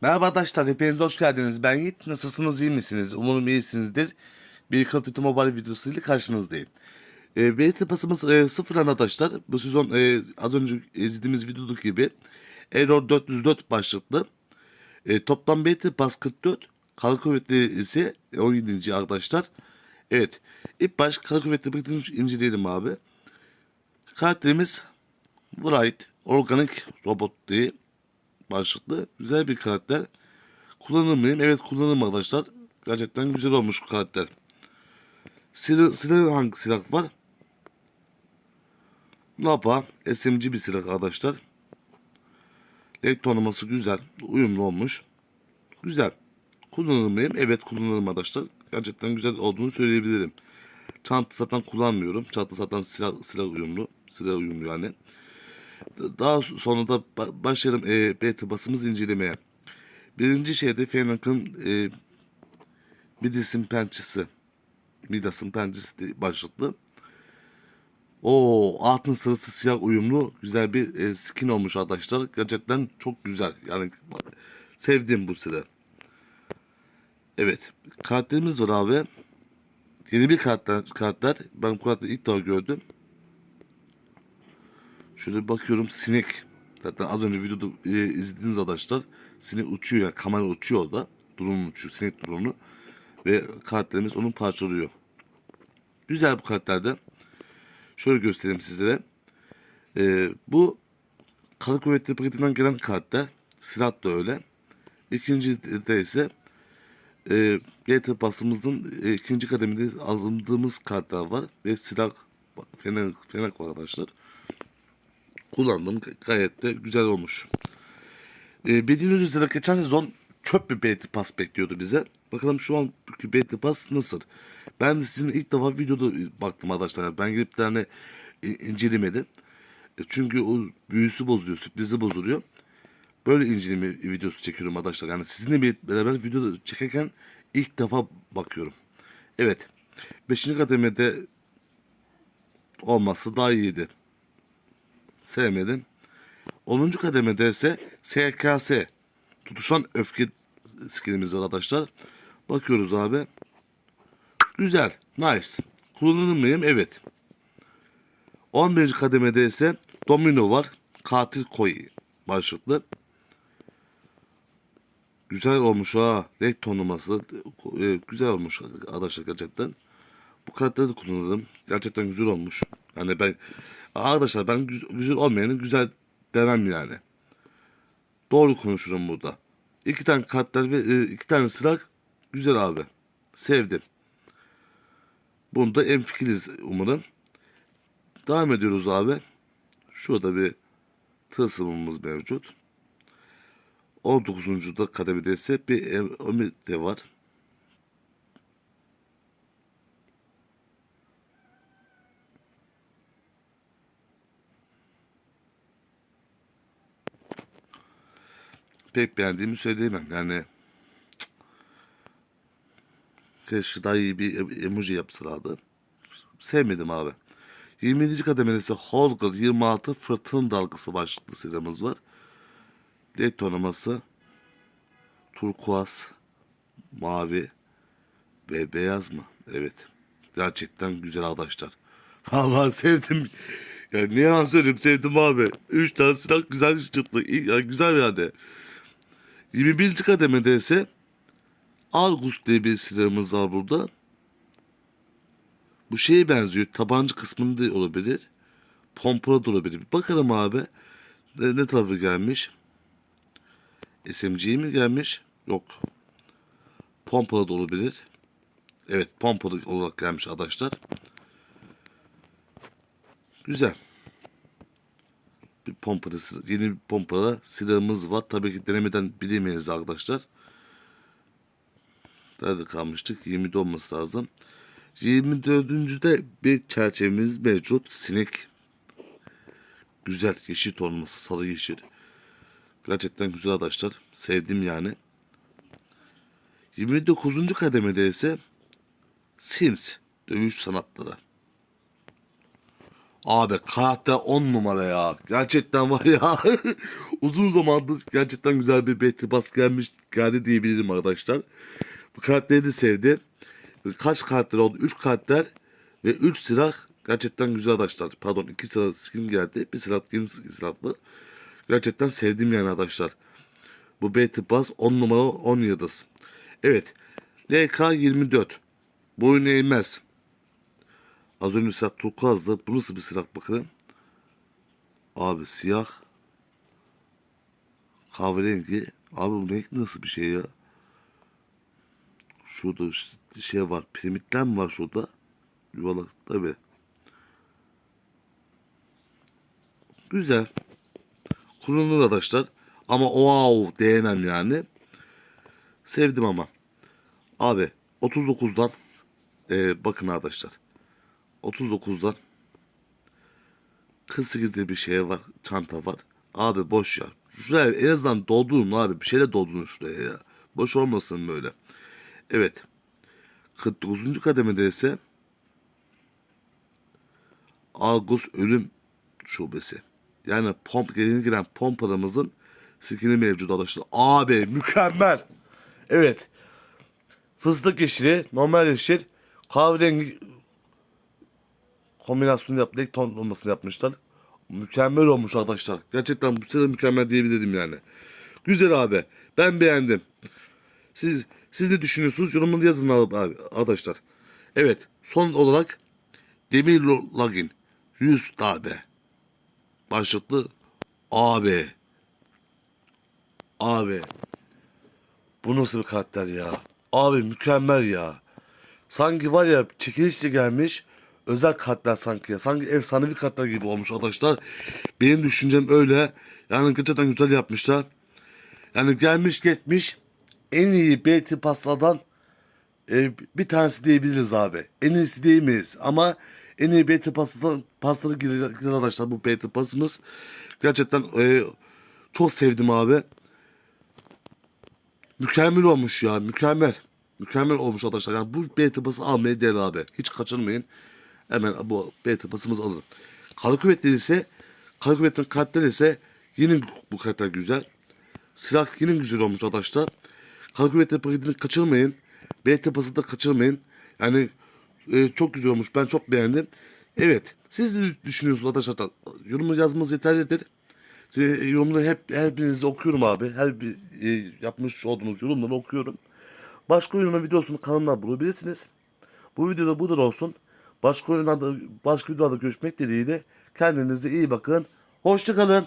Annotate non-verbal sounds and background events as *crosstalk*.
Merhaba arkadaşlar, hepiniz hoş geldiniz. Ben Yiğit. Nasılsınız, iyi misiniz? Umarım iyisinizdir. Bir Call of Duty Mobile videosuyla karşınızdayım. E, BT pasımız e, sıfır arkadaşlar. Bu sezon e, az önce izlediğimiz videodaki gibi Error 404 başlıklı. E, toplam BT pas 44. Kara kuvvetli ise 17. arkadaşlar. Evet. İlk baş kara kuvvetli birlikte inceleyelim abi. Karakterimiz Wright, organik robot diye başlıklı. Güzel bir karakter. Kullanır mıyım? Evet kullanırım arkadaşlar. Gerçekten güzel olmuş bu karakter. Silah, silah hangi silah var? Napa. SMG bir silah arkadaşlar. Renk tonlaması güzel. Uyumlu olmuş. Güzel. Kullanır mıyım? Evet kullanırım arkadaşlar. Gerçekten güzel olduğunu söyleyebilirim. Çanta zaten kullanmıyorum. Çanta zaten silah, silah uyumlu. Silah uyumlu yani. Daha sonra da ba- başlayalım e, beta basımız incelemeye. Birinci şeyde Fenak'ın e, Midas'ın pençesi. Midas'ın pençesi başlıklı. O altın sarısı siyah uyumlu güzel bir e, skin olmuş arkadaşlar. Gerçekten çok güzel. Yani sevdim bu sıra. Evet. Karakterimiz var abi. Yeni bir karakter. karakter. Ben bu karakteri ilk defa gördüm. Şöyle bakıyorum sinek. Zaten az önce videoda e, izlediğiniz arkadaşlar sinek uçuyor yani kamera uçuyor orada. Drone uçuyor sinek drone'u. Ve karakterimiz onu parçalıyor. Güzel bu karakterde. Şöyle göstereyim sizlere. E, bu Kara Kuvvetleri paketinden gelen karakter. Silah da öyle. İkinci de ise e, BT basımızın e, ikinci kademede alındığımız karakter var. Ve silah fener, fener var arkadaşlar kullandım. Gayet de güzel olmuş. Ee, bildiğiniz üzere geçen sezon çöp bir BT Pass bekliyordu bize. Bakalım şu anki BT Pass nasıl? Ben de sizin ilk defa videoda baktım arkadaşlar. Ben gidip de hani e, incelemedim. E, Çünkü o büyüsü bozuluyor, sürprizi bozuluyor. Böyle inceleme videosu çekiyorum arkadaşlar. Yani sizinle beraber video çekerken ilk defa bakıyorum. Evet. Beşinci kademede olması daha iyiydi sevmedim. 10. kademede ise SKS tutuşan öfke skinimiz var arkadaşlar. Bakıyoruz abi. Güzel. Nice. Kullanır mıyım? Evet. 11. kademede ise Domino var. Katil koy başlıklı. Güzel olmuş ha. Renk tonlaması. e, Güzel olmuş arkadaşlar gerçekten. Bu karakteri de kullanırım. Gerçekten güzel olmuş. Yani ben arkadaşlar ben güzel, olmayanı güzel demem yani. Doğru konuşurum burada. İki tane karakter ve e, iki tane silah güzel abi. Sevdim. Bunda en fikiriz umarım. Devam ediyoruz abi. Şurada bir tılsımımız mevcut. 19. da kademede ise bir Omid de var. Pek beğendiğimi söyleyemem. Yani cık, keşke daha iyi bir emoji yapsalardı. Sevmedim abi. 27. kademedesi Holger 26 fırtın dalgası başlıklı silahımız var. LED tonaması turkuaz, mavi ve beyaz mı? Evet. Gerçekten güzel arkadaşlar. *laughs* Vallahi sevdim. Ya ne yalan söyleyeyim sevdim abi. Üç tane silah güzel çıktı. Yani güzel yani. 21. kademede ise Argus diye bir silahımız var burada. Bu şeye benziyor. Tabanca kısmında olabilir. Pompalı da olabilir. Bakalım abi. Ne, ne tarafı gelmiş? SMG mi gelmiş? Yok. Pompalı da olabilir. Evet pompalı olarak gelmiş arkadaşlar. Güzel. Bir yeni bir pompalı silahımız var. Tabii ki denemeden bilemeyiz arkadaşlar. Nerede kalmıştık? 20'de olması lazım. 24. bir çerçevemiz mevcut. Sinek. Güzel yeşil tonması sarı yeşil. Gerçekten güzel arkadaşlar. Sevdim yani. 29. kademede ise Sins dövüş sanatları. Abi karakter 10 numara ya. Gerçekten var ya. *laughs* Uzun zamandır gerçekten güzel bir Battle Pass gelmiş geldi diyebilirim arkadaşlar. Bu karakteri de sevdim. Kaç karakter oldu? 3 karakter ve 3 silah gerçekten güzel arkadaşlar. Pardon 2 silah skin geldi. Bir silah yeni silahlı. Gerçekten sevdim yani arkadaşlar. Bu Battle Pass 10 numara 10 yıldız. Evet. LK24. Boyun eğmez. Az önce silah turkuazdı. Bu nasıl bir silah bakın. Abi siyah. Kahverengi. Abi bu renk nasıl bir şey ya? Şurada şey var. Piramitler mi var şurada? Yuvarlak tabi. Güzel. Kullanılır arkadaşlar. Ama wow diyemem yani. Sevdim ama. Abi 39'dan e, bakın arkadaşlar. 39'dan 48'de bir şey var. Çanta var. Abi boş ya. Şuraya en azından doldurun abi. Bir şeyle doldurun şuraya ya. Boş olmasın böyle. Evet. 49. kademede ise Argos Ölüm Şubesi. Yani pomp yeni giren pompalarımızın skini mevcut arkadaşlar. Abi mükemmel. Evet. Fıstık yeşili, normal yeşil, kahverengi kombinasyonu yap, renk ton olmasını yapmışlar. Mükemmel olmuş arkadaşlar. Gerçekten bu sene mükemmel diyebilirim yani. Güzel abi. Ben beğendim. Siz siz ne düşünüyorsunuz? Yorumunu yazın abi, arkadaşlar. Evet. Son olarak Demir Login 100 tabe. Başlıklı abi. Abi. Bu nasıl bir karakter ya? Abi mükemmel ya. Sanki var ya çekilişle gelmiş özel kartlar sanki ya. Sanki efsanevi kartlar gibi olmuş arkadaşlar. Benim düşüncem öyle. Yani gerçekten güzel yapmışlar. Yani gelmiş geçmiş en iyi BT pastadan e, bir tanesi diyebiliriz abi. En iyisi diyemeyiz ama en iyi BT pastadan pastalı girer arkadaşlar bu BT pasımız. Gerçekten e, çok sevdim abi. Mükemmel olmuş ya mükemmel. Mükemmel olmuş arkadaşlar. Yani bu BT pası almaya değer abi. Hiç kaçırmayın. Hemen bu BT pasımızı alın. Kara kuvvetleri ise kara kuvvetlerin kartları ise yine bu kartlar güzel. Silah yine güzel olmuş arkadaşlar. Kara kuvvetleri paketini kaçırmayın. BT pası da kaçırmayın. Yani e, çok güzel olmuş. Ben çok beğendim. Evet. Siz ne düşünüyorsunuz arkadaşlar? Yorumu yazmanız yeterlidir. Size yorumları hep her birinizi okuyorum abi. Her bir e, yapmış olduğunuz yorumları okuyorum. Başka oyunun videosunu kanalımdan bulabilirsiniz. Bu videoda budur olsun. Başka oyunlarda, başka videolarda görüşmek dileğiyle. Kendinize iyi bakın. Hoşçakalın.